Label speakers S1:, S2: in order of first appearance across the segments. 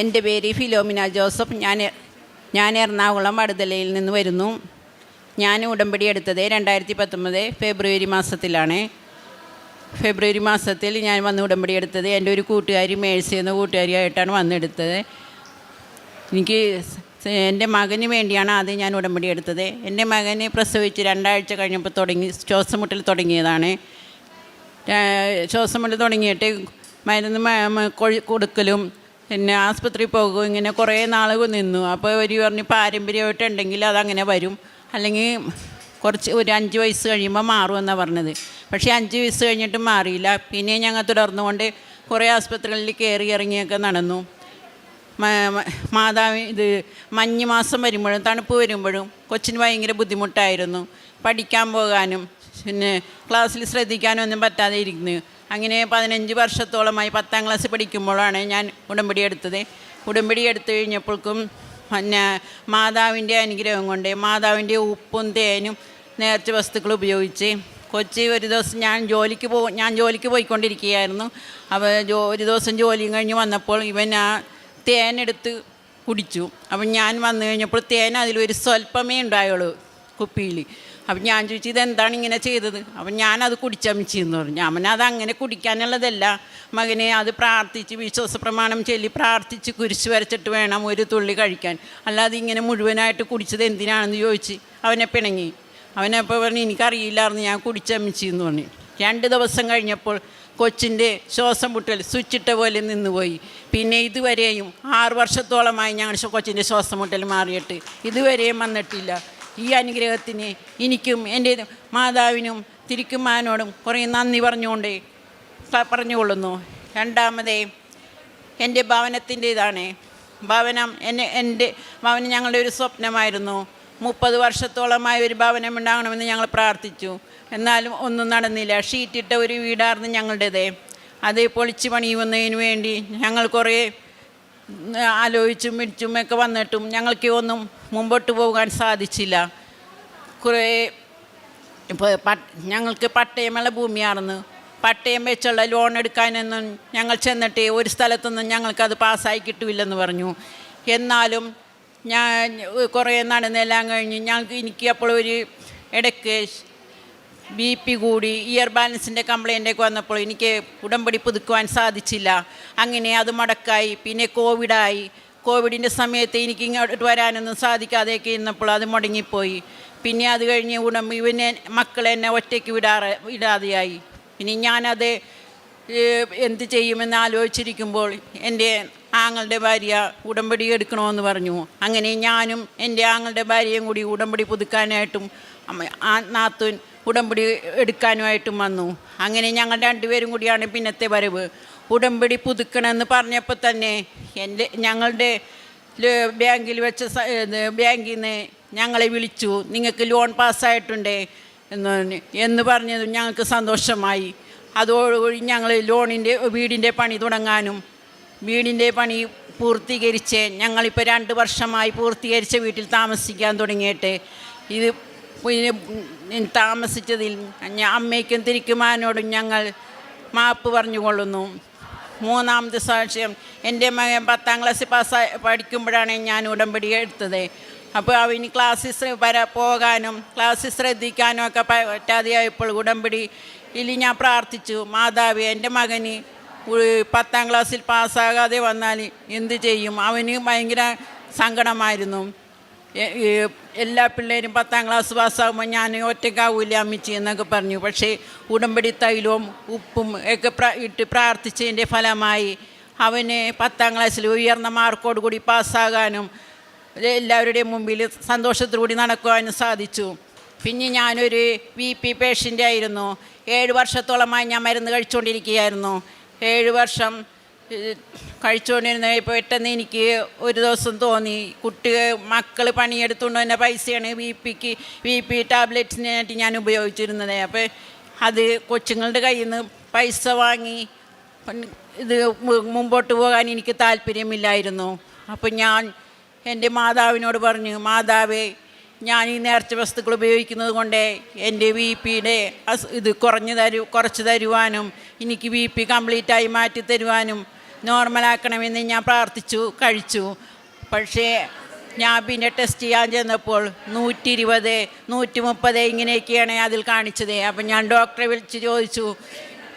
S1: എന്റെ പേര് Philomena Joseph. ഞാൻ ഞാൻ എറണാകുളം വടുതലയിൽ നിന്ന് വരുന്നു. ഞാൻ ഉടമ്പടി എടുത്തത് രണ്ടായിരത്തി പത്തൊമ്പത് ഫെബ്രുവരി മാസത്തിലാണ്. ഫെബ്രുവരി മാസത്തിൽ ഞാൻ വന്ന് ഉടമ്പടി എടുത്തത് എന്റെ ഒരു കൂട്ടുകാരി മേഴ്സി എന്ന കൂട്ടുകാരിയായിട്ടാണ് വന്നെടുത്തത്. എനിക്ക് എന്റെ മകന് വേണ്ടിയാണ് ആദ്യം ഞാൻ ഉടമ്പടി എടുത്തത്. എന്റെ മകനെ പ്രസവിച്ച് രണ്ടാഴ്ച കഴിഞ്ഞപ്പോൾ തുടങ്ങി ശ്വാസം മുട്ടൽ തുടങ്ങിയതാണ് ശ്വാസമുട്ടൽ ശ്വാസം മുട്ടൽ തുടങ്ങിയിട്ട് മരുന്ന് കൊടുക്കലും പിന്നെ ആസ്പത്രി പോകും ഇങ്ങനെ കുറേ നാൾ നിന്നു. അപ്പോൾ ഒരു പറഞ്ഞ് പാരമ്പര്യമായിട്ടുണ്ടെങ്കിൽ അതങ്ങനെ വരും. അല്ലെങ്കിൽ കുറച്ച് ഒരു അഞ്ച് വയസ്സ് കഴിയുമ്പോൾ മാറുമെന്നാണ് പറഞ്ഞത്. പക്ഷേ അഞ്ച് വയസ്സ് കഴിഞ്ഞിട്ടും മാറിയില്ല. പിന്നെ ഞങ്ങൾ തുടർന്നുകൊണ്ട് കുറേ ആസ്പത്രികളിൽ കയറി ഇറങ്ങിയൊക്കെ നടന്നു. മാതാവ് ഇത് മഞ്ഞ് മാസം വരുമ്പോഴും തണുപ്പ് വരുമ്പോഴും കൊച്ചിന് ഭയങ്കര ബുദ്ധിമുട്ടായിരുന്നു. പഠിക്കാൻ പോകാനും പിന്നെ ക്ലാസ്സിൽ ശ്രദ്ധിക്കാനും ഒന്നും പറ്റാതെ ഇരുന്നു അങ്ങനെ പതിനഞ്ച് വർഷത്തോളമായി പത്താം ക്ലാസ് പഠിക്കുമ്പോഴാണ് ഞാൻ ഉടമ്പടി എടുത്തത്. ഉടമ്പടി എടുത്തു കഴിഞ്ഞപ്പോഴേക്കും പിന്നെ മാതാവിന്റെ അനുഗ്രഹം കൊണ്ട് മാതാവിന്റെ ഉപ്പും തേനും നേർച്ച വസ്തുക്കൾ ഉപയോഗിച്ച് കൊച്ചി ഒരു ദിവസം ഞാൻ ജോലിക്ക് പോ ഞാൻ ജോലിക്ക് പോയിക്കൊണ്ടിരിക്കുകയായിരുന്നു. അപ്പോൾ ജോ ഒരു ദിവസം ജോലിയും കഴിഞ്ഞ് വന്നപ്പോൾ ഇവൻ ആ തേനെടുത്ത് കുടിച്ചു. അപ്പം ഞാൻ വന്നു കഴിഞ്ഞപ്പോൾ തേൻ അതിലൊരു സ്വല്പമേ ഉണ്ടായുള്ളൂ കുപ്പിയിൽ. അപ്പം ഞാൻ ചോദിച്ചു ഇതെന്താണ് ഇങ്ങനെ ചെയ്തത്? അപ്പം ഞാനത് കുടിച്ചമിച്ചെന്ന് പറഞ്ഞു. അവനത് അങ്ങനെ കുടിക്കാനുള്ളതല്ല. മകനെ അത് പ്രാർത്ഥിച്ച് വിശ്വാസ പ്രമാണം ചൊല്ലി പ്രാർത്ഥിച്ച് കുരിശ് വരച്ചിട്ട് വേണം ഒരു തുള്ളി കഴിക്കാൻ. അല്ലാതെ ഇങ്ങനെ മുഴുവനായിട്ട് കുടിച്ചത് എന്തിനാണെന്ന് ചോദിച്ച് അവനെ പിണങ്ങി. അവനപ്പോൾ പറഞ്ഞു എനിക്കറിയില്ലായിരുന്നു ഞാൻ കുടിച്ചമിച്ചെന്ന് പറഞ്ഞു. രണ്ട് ദിവസം കഴിഞ്ഞപ്പോൾ കൊച്ചിന്റെ ശ്വാസം മുട്ടൽ സ്വിച്ചിട്ട പോലെ നിന്നുപോയി. പിന്നെ ഇതുവരെയും ആറ് വർഷത്തോളമായി ഞങ്ങൾ കൊച്ചിന്റെ ശ്വാസം മുട്ടൽ മാറിയിട്ട് ഇതുവരെയും വന്നിട്ടില്ല. ഈ അനുഗ്രഹത്തിന് എനിക്കും എന്റെ മാതാവിനും തിരിക്കുമാനോടും കുറേ നന്ദി പറഞ്ഞുകൊണ്ട് പറഞ്ഞുകൊള്ളുന്നു. രണ്ടാമതേ എന്റെ ഭവനത്തിന്റേതാണ്. ഭവനം എന്നെ എന്റെ ഭവനം ഞങ്ങളുടെ ഒരു സ്വപ്നമായിരുന്നു. മുപ്പത് വർഷത്തോളമായി ഒരു ഭവനം ഉണ്ടാകണമെന്ന് ഞങ്ങൾ പ്രാർത്ഥിച്ചു. എന്നാലും ഒന്നും നടന്നില്ല. ഷീറ്റിട്ട ഒരു വീടായിരുന്നു ഞങ്ങളുടേത്. അത് പൊളിച്ച് പണിയുന്നതിന് വേണ്ടി ഞങ്ങൾ കുറേ ആലോചിച്ചും മിടിച്ചും ഒക്കെ വന്നിട്ടും ഞങ്ങൾക്ക് ഒന്നും മുമ്പോട്ട് പോകാൻ സാധിച്ചില്ല. കുറേ ഇപ്പോൾ ഞങ്ങൾക്ക് പട്ടയമുള്ള ഭൂമിയാണെന്ന്. പട്ടയം വെച്ചുള്ള ലോൺ എടുക്കാനൊന്നും ഞങ്ങൾ ചെന്നിട്ട് ഒരു സ്ഥലത്തൊന്നും ഞങ്ങൾക്കത് പാസ്സായി കിട്ടില്ലെന്ന് പറഞ്ഞു. എന്നാലും ഞാൻ കുറേ നടന്നെല്ലാം കഴിഞ്ഞ് ഞങ്ങൾക്ക് എനിക്ക് അപ്പോൾ ഒരു ഇടയ്ക്ക് ബി പി കൂടി ഇയർ ബാലൻസിന്റെ കംപ്ലൈന്റൊക്കെ വന്നപ്പോൾ എനിക്ക് ഉടമ്പടി പുതുക്കുവാൻ സാധിച്ചില്ല. അങ്ങനെ അത് മുടക്കായി. പിന്നെ കോവിഡായി കോവിഡിന്റെ സമയത്ത് എനിക്ക് ഇങ്ങോട്ട് വരാനൊന്നും സാധിക്കാതെയൊക്കെ ഇരുന്നപ്പോൾ അത് മുടങ്ങിപ്പോയി. പിന്നെ അത് കഴിഞ്ഞ് ഉടമ്പ ഇവനെ മക്കളെ മക്കളെന്നെ ഒറ്റയ്ക്ക് വിടാറ് വിടാതെയായി. ഇനി ഞാനത് എന്ത് ചെയ്യുമെന്ന് ആലോചിച്ചിരിക്കുമ്പോൾ എന്റെ ആങ്ങളുടെ ഭാര്യ ഉടമ്പടി എടുക്കണമെന്ന് പറഞ്ഞു. അങ്ങനെ ഞാനും എന്റെ ആങ്ങളുടെ ഭാര്യയും കൂടി ഉടമ്പടി പുതുക്കാനായിട്ടും നാത്തൂൻ ഉടമ്പടി എടുക്കാനുമായിട്ടും വന്നു. അങ്ങനെ ഞങ്ങൾ രണ്ടുപേരും കൂടിയാണ് പിന്നത്തെ വരവ്. ഉടമ്പടി പുതുക്കണമെന്ന് പറഞ്ഞപ്പോൾ തന്നെ എന്റെ ഞങ്ങളുടെ ബാങ്കിൽ വെച്ച ബാങ്കിൽ നിന്ന് ഞങ്ങളെ വിളിച്ചു നിങ്ങൾക്ക് ലോൺ പാസ്സായിട്ടുണ്ട് എന്ന് എന്ന് പറഞ്ഞത് ഞങ്ങൾക്ക് സന്തോഷമായി. അതോടുകൂടി ഞങ്ങൾ ലോണിന്റെ വീടിന്റെ പണി തുടങ്ങാനും വീടിന്റെ പണി പൂർത്തീകരിച്ച് ഞങ്ങളിപ്പോൾ രണ്ട് വർഷമായി പൂർത്തീകരിച്ച വീട്ടിൽ താമസിക്കാൻ തുടങ്ങിയിട്ട് ഇത് താമസിച്ചതിൽ അമ്മയ്ക്കും തിരിക്കുമാനോടും ഞങ്ങൾ മാപ്പ് പറഞ്ഞുകൊള്ളുന്നു. മൂന്നാമത് സാക്ഷ്യം എന്റെ മകൻ പത്താം ക്ലാസ്സിൽ പാസ്സായി പഠിക്കുമ്പോഴാണ് ഞാൻ ഉടമ്പടി എടുത്തത്. അപ്പോൾ അവന് ക്ലാസ്സിൽ വര പോകാനും ക്ലാസ്സിൽ ശ്രദ്ധിക്കാനും ഒക്കെ പറ്റാതെയായപ്പോൾ ഉടമ്പടി ഇനി ഞാൻ പ്രാർത്ഥിച്ചു. മാതാവ് എന്റെ മകന് പത്താം ക്ലാസ്സിൽ പാസ്സാകാതെ വന്നാൽ എന്ത് ചെയ്യും? അവന് ഭയങ്കര സങ്കടമായിരുന്നു. എല്ലാ പിള്ളേരും പത്താം ക്ലാസ് പാസ്സാകുമ്പോൾ ഞാൻ ഒറ്റക്കാവൂല അമ്മിച്ചി എന്നൊക്കെ പറഞ്ഞു. പക്ഷേ ഉടമ്പടി തൈലവും ഉപ്പും ഒക്കെ ഇട്ട് പ്രാർത്ഥിച്ചതിന്റെ ഫലമായി അവന് പത്താം ക്ലാസ്സിൽ ഉയർന്ന മാർക്കോട് കൂടി പാസ്സാകാനും എല്ലാവരുടെയും മുമ്പിൽ സന്തോഷത്തോടുകൂടി നടക്കുവാനും സാധിച്ചു. പിന്നെ ഞാനൊരു വി പി പേഷ്യന്റ് ആയിരുന്നു. ഏഴ് വർഷത്തോളമായി ഞാൻ മരുന്ന് കഴിച്ചുകൊണ്ടിരിക്കുകയായിരുന്നു ഏഴ് വർഷം കഴിച്ചുകൊണ്ടിരുന്ന ഇപ്പോൾ പെട്ടെന്ന് എനിക്ക് ഒരു ദിവസം തോന്നി. കുട്ടി മക്കൾ പണിയെടുത്തുകൊണ്ട് തന്നെ പൈസയാണ് വി പിക്ക് വി പി ടാബ്ലറ്റ്സിനായിട്ട് ഞാൻ ഉപയോഗിച്ചിരുന്നത്. അപ്പോൾ അത് കൊച്ചുങ്ങളുടെ കയ്യിൽ നിന്ന് പൈസ വാങ്ങി ഇത് മുമ്പോട്ട് പോകാൻ എനിക്ക് താല്പര്യമില്ലായിരുന്നു. അപ്പം ഞാൻ എന്റെ മാതാവിനോട് പറഞ്ഞു മാതാവേ ഞാൻ ഈ നേർച്ച വസ്തുക്കൾ ഉപയോഗിക്കുന്നത് കൊണ്ട് എന്റെ വി പിയുടെ ഇത് കുറഞ്ഞു തരു കുറച്ച് തരുവാനും എനിക്ക് വി പി കംപ്ലീറ്റായി മാറ്റി തരുവാനും നോർമലാക്കണമെന്ന് ഞാൻ പ്രാർത്ഥിച്ചു കഴിച്ചു. പക്ഷേ ഞാൻ പിന്നെ ടെസ്റ്റ് ചെയ്യാൻ ചെന്നപ്പോൾ നൂറ്റി ഇരുപത് നൂറ്റി മുപ്പത് ഇങ്ങനെയൊക്കെയാണ് അതിൽ കാണിച്ചത്. അപ്പം ഞാൻ ഡോക്ടറെ വിളിച്ച് ചോദിച്ചു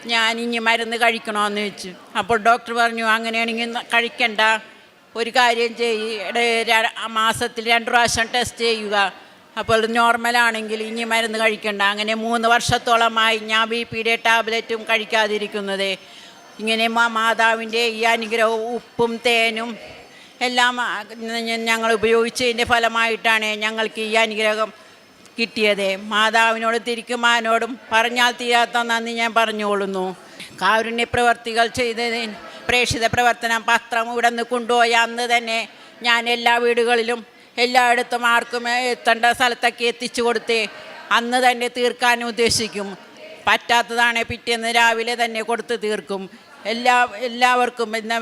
S1: ഞാൻ ഇനി മരുന്ന് കഴിക്കണമെന്ന് വെച്ചു അപ്പോൾ ഡോക്ടർ പറഞ്ഞു അങ്ങനെയാണെങ്കിൽ കഴിക്കണ്ട. ഒരു കാര്യം ചെയ്യ. മാസത്തിൽ രണ്ട് പ്രാവശ്യം ടെസ്റ്റ് ചെയ്യുക. അപ്പോൾ നോർമലാണെങ്കിൽ ഇനി മരുന്ന് കഴിക്കണ്ട. അങ്ങനെ മൂന്ന് വർഷത്തോളമായി ഞാൻ ബി പിയുടെ ടാബ്ലറ്റും കഴിക്കാതിരിക്കുന്നത്. ഇങ്ങനെ മാ മാതാവിന്റെ ഈ അനുഗ്രഹവും ഉപ്പും തേനും എല്ലാം ഞങ്ങൾ ഉപയോഗിച്ചതിന്റെ ഫലമായിട്ടാണ് ഞങ്ങൾക്ക് ഈ അനുഗ്രഹം കിട്ടിയത്. മാതാവിനോട് തിരിക്കുമാനോടും പറഞ്ഞാൽ തീരാത്ത നന്ദി ഞാൻ പറഞ്ഞുകൊള്ളുന്നു. കാരുണ്യ പ്രവർത്തികൾ ചെയ്തതിന് പ്രേക്ഷിത പ്രവർത്തനം പത്രം ഇവിടെ നിന്ന് കൊണ്ടുപോയ അന്ന് തന്നെ ഞാൻ എല്ലാ വീടുകളിലും എല്ലായിടത്തും ആർക്കും എത്തേണ്ട സ്ഥലത്തൊക്കെ എത്തിച്ചു കൊടുത്ത് അന്ന് തന്നെ തീർക്കാൻ ഉദ്ദേശിക്കും. പറ്റാത്തതാണ് പിറ്റേന്ന് രാവിലെ തന്നെ കൊടുത്ത് തീർക്കും. എല്ലാ എല്ലാവർക്കും പിന്നെ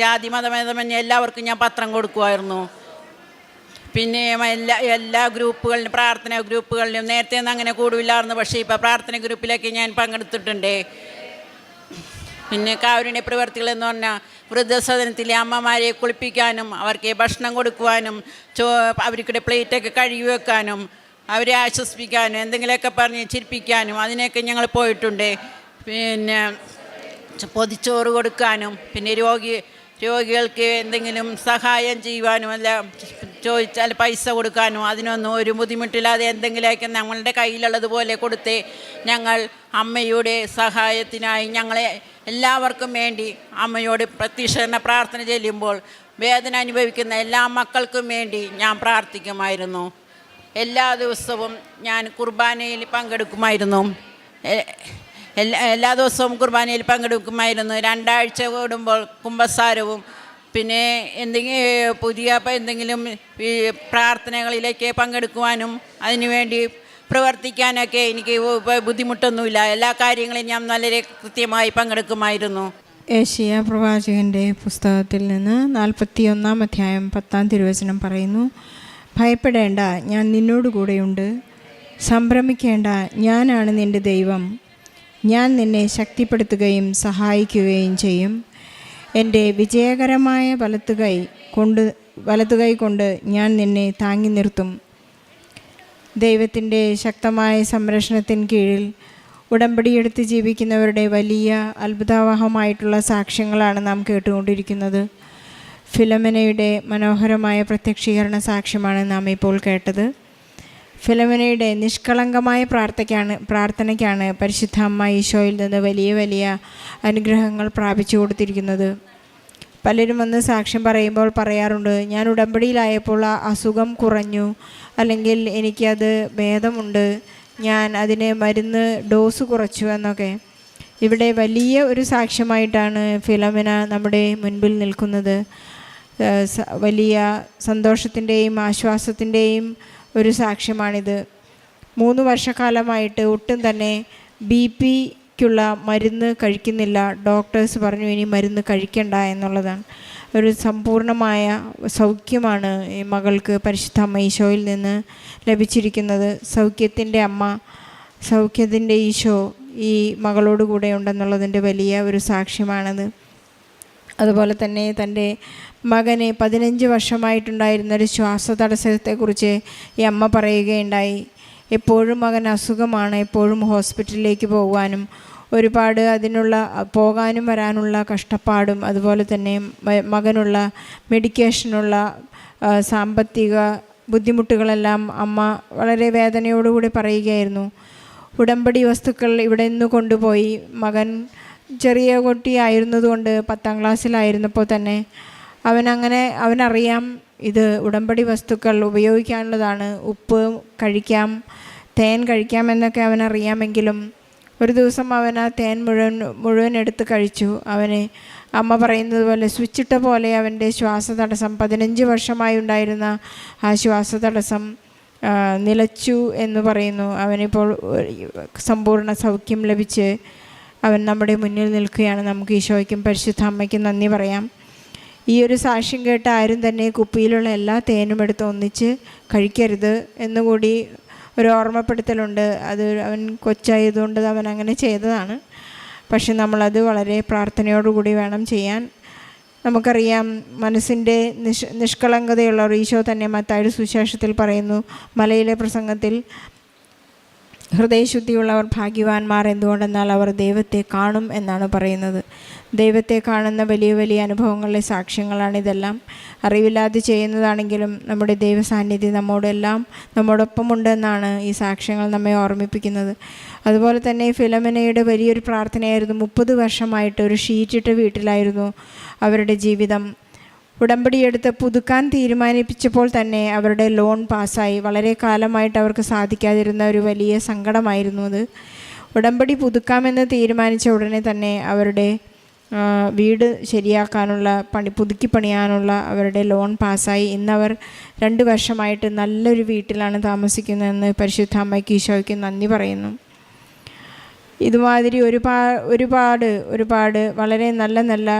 S1: ജാതി മതമേതമന്യേ എല്ലാവർക്കും ഞാൻ പത്രം കൊടുക്കുമായിരുന്നു പിന്നെ എല്ലാ എല്ലാ ഗ്രൂപ്പുകളിലും പ്രാർത്ഥന ഗ്രൂപ്പുകളിലും നേരത്തെ ഒന്നും അങ്ങനെ കൂടില്ലായിരുന്നു പക്ഷേ ഇപ്പോൾ പ്രാർത്ഥന ഗ്രൂപ്പിലൊക്കെ ഞാൻ പങ്കെടുത്തിട്ടുണ്ട്. പിന്നെ കാരുണ്യ പ്രവർത്തികൾ എന്ന് പറഞ്ഞാൽ വൃദ്ധസദനത്തിലെ അമ്മമാരെ കുളിപ്പിക്കാനും അവർക്ക് ഭക്ഷണം കൊടുക്കുവാനും ചോ അവർക്കിടെ പ്ലേറ്റൊക്കെ കഴുകി വെക്കാനും അവരെ ആശ്വസിപ്പിക്കാനും എന്തെങ്കിലുമൊക്കെ പറഞ്ഞ് ചിരിപ്പിക്കാനും അതിനൊക്കെ ഞങ്ങൾ പോയിട്ടുണ്ട്. പിന്നെ പൊതിച്ചോറ് കൊടുക്കാനും പിന്നെ രോഗി രോഗികൾക്ക് എന്തെങ്കിലും സഹായം ചെയ്യുവാനും അല്ല ചോദിച്ചാൽ പൈസ കൊടുക്കാനും അതിനൊന്നും ഒരു ബുദ്ധിമുട്ടില്ലാതെ എന്തെങ്കിലുമൊക്കെ ഞങ്ങളുടെ കയ്യിലുള്ളതുപോലെ കൊടുത്ത് ഞങ്ങൾ അമ്മയുടെ സഹായത്തിനായി ഞങ്ങളെ എല്ലാവർക്കും വേണ്ടി അമ്മയോട് പ്രത്യക്ഷണ പ്രാർത്ഥന ചെല്ലുമ്പോൾ വേദന അനുഭവിക്കുന്ന എല്ലാ മക്കൾക്കും വേണ്ടി ഞാൻ പ്രാർത്ഥിക്കുമായിരുന്നു. എല്ലാ ദിവസവും ഞാൻ കുർബാനയിൽ പങ്കെടുക്കുമായിരുന്നു. എല്ലാ എല്ലാ ദിവസവും കുർബാനയിൽ പങ്കെടുക്കുമായിരുന്നു. രണ്ടാഴ്ച കൂടുമ്പോൾ കുമ്പസാരവും പിന്നെ എന്തെങ്കിലും പുതിയ എന്തെങ്കിലും പ്രാർത്ഥനകളിലേക്ക് പങ്കെടുക്കുവാനും അതിനുവേണ്ടി പ്രവർത്തിക്കാനൊക്കെ എനിക്ക് ബുദ്ധിമുട്ടൊന്നുമില്ല. എല്ലാ കാര്യങ്ങളും ഞാൻ വളരെ കൃത്യമായി പങ്കെടുക്കുമായിരുന്നു.
S2: ഏഷ്യ പ്രവാചകന്റെ പുസ്തകത്തിൽ നിന്ന് നാൽപ്പത്തി ഒന്നാം അധ്യായം പത്താം തിരുവചനം പറയുന്നു. ഭയപ്പെടേണ്ട ഞാൻ നിന്നോട് കൂടെയുണ്ട്. സംഭ്രമിക്കേണ്ട ഞാനാണ് നിന്റെ ദൈവം. ഞാൻ നിന്നെ ശക്തിപ്പെടുത്തുകയും സഹായിക്കുകയും ചെയ്യും. എന്റെ വിജയകരമായ വലത്തുകൈ കൊണ്ട് വലത്തുകൈ കൊണ്ട് ഞാൻ നിന്നെ താങ്ങി നിർത്തും. ദൈവത്തിന്റെ ശക്തമായ സംരക്ഷണത്തിൻ കീഴിൽ ഉടമ്പടിയെടുത്ത് ജീവിക്കുന്നവരുടെ വലിയ അത്ഭുതാവഹമായിട്ടുള്ള സാക്ഷ്യങ്ങളാണ് നാം കേട്ടുകൊണ്ടിരിക്കുന്നത്. ഫിലമനയുടെ മനോഹരമായ പ്രത്യക്ഷീകരണ സാക്ഷ്യമാണ് നാം ഇപ്പോൾ കേട്ടത്. ഫിലമനയുടെ നിഷ്കളങ്കമായ പ്രാർത്ഥനയ്ക്കാണ് പ്രാർത്ഥനയ്ക്കാണ് പരിശുദ്ധ അമ്മ ഈശോയിൽ നിന്ന് വലിയ വലിയ അനുഗ്രഹങ്ങൾ പ്രാപിച്ചു കൊടുത്തിരിക്കുന്നത്. പലരും വന്ന് സാക്ഷ്യം പറയുമ്പോൾ പറയാറുണ്ട് ഞാൻ ഉടമ്പടിയിലായപ്പോൾ ആ അസുഖം കുറഞ്ഞു അല്ലെങ്കിൽ എനിക്കത് ഭേദമുണ്ട് ഞാൻ അതിന് മരുന്ന് ഡോസ് കുറച്ചു എന്നൊക്കെ. ഇവിടെ വലിയ ഒരു സാക്ഷ്യമായിട്ടാണ് ഫിലമിന നമ്മുടെ മുൻപിൽ നിൽക്കുന്നത്. വലിയ സന്തോഷത്തിന്റെയും ആശ്വാസത്തിന്റെയും ഒരു സാക്ഷ്യമാണിത്. മൂന്ന് വർഷക്കാലമായിട്ട് ഒട്ടും തന്നെ ബി പിക്കുള്ള മരുന്ന് കഴിക്കുന്നില്ല. ഡോക്ടേഴ്സ് പറഞ്ഞു ഇനി മരുന്ന് കഴിക്കണ്ട എന്നുള്ളതാണ്. ഒരു സമ്പൂർണമായ സൗഖ്യമാണ് ഈ മകൾക്ക് പരിശുദ്ധ അമ്മ ഈശോയിൽ നിന്ന് ലഭിച്ചിരിക്കുന്നത്. സൗഖ്യത്തിന്റെ അമ്മ സൗഖ്യത്തിന്റെ ഈശോ ഈ മകളോട് കൂടെ ഉണ്ടെന്നുള്ളതിന്റെ വലിയ ഒരു സാക്ഷ്യമാണത്. അതുപോലെ തന്നെ തന്റെ മകന് പതിനഞ്ച് വർഷമായിട്ടുണ്ടായിരുന്നൊരു ശ്വാസ തടസ്സത്തെക്കുറിച്ച് ഈ അമ്മ പറയുകയുണ്ടായി. എപ്പോഴും മകൻ അസുഖമാണ് എപ്പോഴും ഹോസ്പിറ്റലിലേക്ക് പോകുവാനും ഒരുപാട് അതിനുള്ള പോകാനും വരാനുള്ള കഷ്ടപ്പാടും അതുപോലെ തന്നെ മകനുള്ള മെഡിക്കേഷനുള്ള സാമ്പത്തിക ബുദ്ധിമുട്ടുകളെല്ലാം അമ്മ വളരെ വേദനയോടുകൂടി പറയുകയായിരുന്നു. ഉടമ്പടി വസ്തുക്കൾ ഇവിടെ നിന്ന് കൊണ്ടുപോയി മകൻ ചെറിയ കുട്ടിയായിരുന്നതുകൊണ്ട് പത്താം ക്ലാസ്സിലായിരുന്നപ്പോൾ തന്നെ അവനങ്ങനെ അവനറിയാം ഇത് ഉടമ്പടി വസ്തുക്കൾ ഉപയോഗിക്കാനുള്ളതാണ്. ഉപ്പ് കഴിക്കാം തേൻ കഴിക്കാം എന്നൊക്കെ അവനറിയാമെങ്കിലും ഒരു ദിവസം അവൻ ആ തേൻ മുഴുവൻ മുഴുവൻ എടുത്ത് കഴിച്ചു. അവന് അമ്മ പറയുന്നത് പോലെ സ്വിച്ചിട്ട പോലെ അവന്റെ ശ്വാസതടസ്സം പതിനഞ്ച് വർഷമായി ഉണ്ടായിരുന്ന ആ ശ്വാസതടസ്സം നിലച്ചു എന്ന് പറയുന്നു. അവനിപ്പോൾ സമ്പൂർണ സൗഖ്യം ലഭിച്ച് അവൻ നമ്മുടെ മുന്നിൽ നിൽക്കുകയാണ്. നമുക്ക് ഈശോയ്ക്കും പരിശുദ്ധ അമ്മയ്ക്കും നന്ദി പറയാം. ഈ ഒരു സാക്ഷ്യം കേട്ട ആരും തന്നെ കുപ്പിയിലുള്ള എല്ലാ തേനും എടുത്ത് ഒന്നിച്ച് കഴിക്കരുത് എന്നുകൂടി ഒരു ഓർമ്മപ്പെടുത്തലുണ്ട്. അത് അവൻ കൊച്ചായതുകൊണ്ട് അവൻ അങ്ങനെ ചെയ്തതാണ്. പക്ഷെ നമ്മളത് വളരെ പ്രാർത്ഥനയോടുകൂടി വേണം ചെയ്യാൻ. നമുക്കറിയാം മനസ്സിന്റെ നിഷ് നിഷ്കളങ്കതയുള്ളവർ ഈശോ തന്നെ മത്തായുടെ സുശേഷത്തിൽ പറയുന്നു. മലയിലെ പ്രസംഗത്തിൽ ഹൃദയശുദ്ധിയുള്ളവർ ഭാഗ്യവാന്മാർ എന്തുകൊണ്ടെന്നാൽ അവർ ദൈവത്തെ കാണും എന്നാണ് പറയുന്നത്. ദൈവത്തെ കാണുന്ന വലിയ വലിയ അനുഭവങ്ങളിലെ സാക്ഷ്യങ്ങളാണിതെല്ലാം അറിവില്ലാതെ ചെയ്യുന്നതാണെങ്കിലും നമ്മുടെ ദൈവസാന്നിധ്യം നമ്മോടെല്ലാം നമ്മോടൊപ്പമുണ്ടെന്നാണ് ഈ സാക്ഷ്യങ്ങൾ നമ്മെ ഓർമ്മിപ്പിക്കുന്നത്. അതുപോലെ തന്നെ ഫിലമിനയുടെ വലിയൊരു പ്രാർത്ഥനയായിരുന്നു. മുപ്പത് വർഷമായിട്ട് ഒരു ഷീറ്റിട്ട വീട്ടിലായിരുന്നു അവരുടെ ജീവിതം. ഉടമ്പടിയെടുത്ത് പുതുക്കാൻ തീരുമാനിപ്പിച്ചപ്പോൾ തന്നെ അവരുടെ ലോൺ പാസ്സായി. വളരെ കാലമായിട്ട് അവർക്ക് സാധിക്കാതിരുന്ന ഒരു വലിയ സങ്കടമായിരുന്നു അത്. ഉടമ്പടി പുതുക്കാമെന്ന് തീരുമാനിച്ച ഉടനെ തന്നെ അവരുടെ വീട് ശരിയാക്കാനുള്ള പണി പുതുക്കി പണിയാനുള്ള അവരുടെ ലോൺ പാസ്സായി. ഇന്നവർ രണ്ട് വർഷമായിട്ട് നല്ലൊരു വീട്ടിലാണ് താമസിക്കുന്നതെന്ന് പരിശുദ്ധ അമ്മയ്ക്ക് ഈശോയ്ക്ക് നന്ദി പറയുന്നു. ഇതുമാതിരി ഒരുപാട് ഒരുപാട് ഒരുപാട് വളരെ നല്ല നല്ല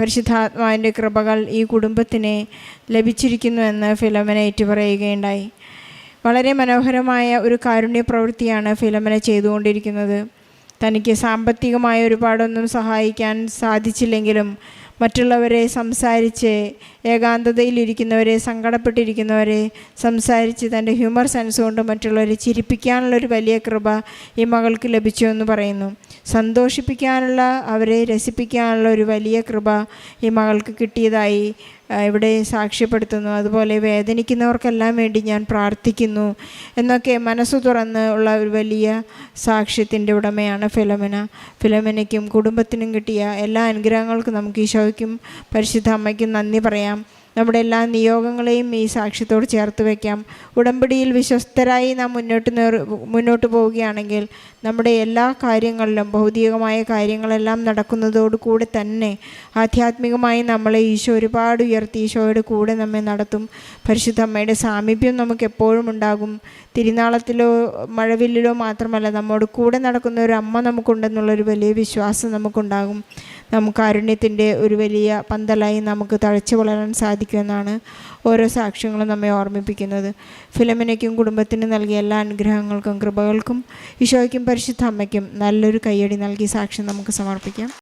S2: പരിശുദ്ധാത്മാവിന്റെ കൃപകൾ ഈ കുടുംബത്തിന് ലഭിച്ചിരിക്കുന്നുവെന്ന് ഫിലമന ഏറ്റുപറയുകയുണ്ടായി. വളരെ മനോഹരമായ ഒരു കാരുണ്യ പ്രവൃത്തിയാണ് ഫിലമന ചെയ്തുകൊണ്ടിരിക്കുന്നത്. തനിക്ക് സാമ്പത്തികമായ ഒരുപാടൊന്നും സഹായിക്കാൻ സാധിച്ചില്ലെങ്കിലും മറ്റുള്ളവരെ സംസാരിച്ച് ഏകാന്തതയിലിരിക്കുന്നവരെ സങ്കടപ്പെട്ടിരിക്കുന്നവരെ സംസാരിച്ച് തന്റെ ഹ്യൂമർ സെൻസ് കൊണ്ട് മറ്റുള്ളവരെ ചിരിപ്പിക്കാനുള്ളൊരു വലിയ കൃപ ഈ മകൾക്ക് ലഭിച്ചു എന്ന് പറയുന്നു. സന്തോഷിപ്പിക്കാനുള്ള അവരെ രസിപ്പിക്കാനുള്ള ഒരു വലിയ കൃപ ഈ മകൾക്ക് കിട്ടിയതായി ഇവിടെ സാക്ഷ്യപ്പെടുത്തുന്നു. അതുപോലെ വേദനിക്കുന്നവർക്കെല്ലാം വേണ്ടി ഞാൻ പ്രാർത്ഥിക്കുന്നു എന്നൊക്കെ മനസ്സ് തുറന്ന് ഉള്ള ഒരു വലിയ സാക്ഷ്യത്തിന്റെ ഉടമയാണ് ഫിലമന. ഫിലമനയ്ക്കും കുടുംബത്തിനും കിട്ടിയ എല്ലാ അനുഗ്രഹങ്ങൾക്കും നമുക്ക് ഈശോയ്ക്കും പരിശുദ്ധ അമ്മയ്ക്കും നന്ദി പറയാം. നമ്മുടെ എല്ലാ നിയോഗങ്ങളെയും ഈ സാക്ഷ്യത്തോട് ചേർത്ത് വയ്ക്കാം. ഉടമ്പടിയിൽ വിശ്വസ്തരായി നാം മുന്നോട്ട് മുന്നോട്ട് പോവുകയാണെങ്കിൽ നമ്മുടെ എല്ലാ കാര്യങ്ങളിലും ഭൗതികമായ കാര്യങ്ങളെല്ലാം നടക്കുന്നതോട് കൂടെ തന്നെ ആധ്യാത്മികമായി നമ്മളെ ഈശോ ഒരുപാട് ഉയർത്തി ഈശോയുടെ കൂടെ നമ്മെ നടത്തും. പരിശുദ്ധ അമ്മയുടെ സാമീപ്യം നമുക്ക് എപ്പോഴും ഉണ്ടാകും. തിരുനാളത്തിലോ മഴവില്ലിലോ മാത്രമല്ല നമ്മോട് കൂടെ നടക്കുന്ന ഒരു അമ്മ നമുക്കുണ്ടെന്നുള്ളൊരു വലിയ വിശ്വാസം നമുക്കുണ്ടാകും. നമുക്ക് കാരുണ്യത്തിന്റെ ഒരു വലിയ പന്തലായി നമുക്ക് തഴച്ചു വളരാൻ സാധിക്കുമെന്നാണ് ഓരോ സാക്ഷ്യങ്ങളും നമ്മെ ഓർമ്മിപ്പിക്കുന്നത്. ഫിലമിനയ്ക്കും കുടുംബത്തിനും നൽകിയ എല്ലാ അനുഗ്രഹങ്ങൾക്കും കൃപകൾക്കും ഈശോയ്ക്കും പരിശുദ്ധ അമ്മയ്ക്കും നല്ലൊരു കയ്യടി നൽകി സാക്ഷ്യം നമുക്ക് സമർപ്പിക്കാം.